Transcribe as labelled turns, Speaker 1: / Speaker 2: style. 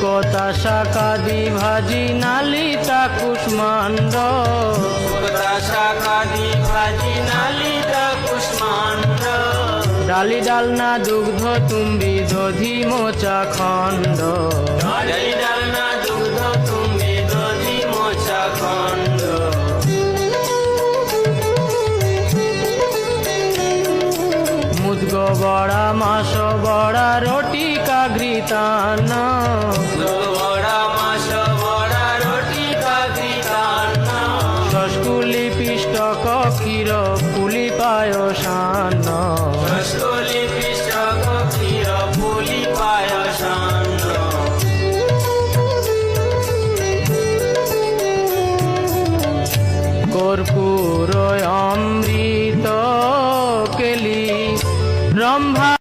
Speaker 1: শুকতা শাকাদি ভাজি নালিতা কুষ্মাণ্ড।
Speaker 2: শুকতা শাকাদি ভাজি নালিতা কুষ্মাণ্ড।
Speaker 1: ডালি ডালনা দুগ্ধ তুম্বি দধি মোচা খণ্ড।
Speaker 2: ডালি ডালনা দুগ্ধ তুমি দধি মোচা খণ্ড।
Speaker 1: মুদগ বড়া মাস বড়া রটি কাঘৃতান্ন শস্কুলি পিষ্টক ক্ষীর পুলি পায়সান্ন
Speaker 2: রসকলি পিষ্টক ক্ষীর পুলি পায়সান্ন
Speaker 1: কর্পূর অমৃত কেলি রম্ভা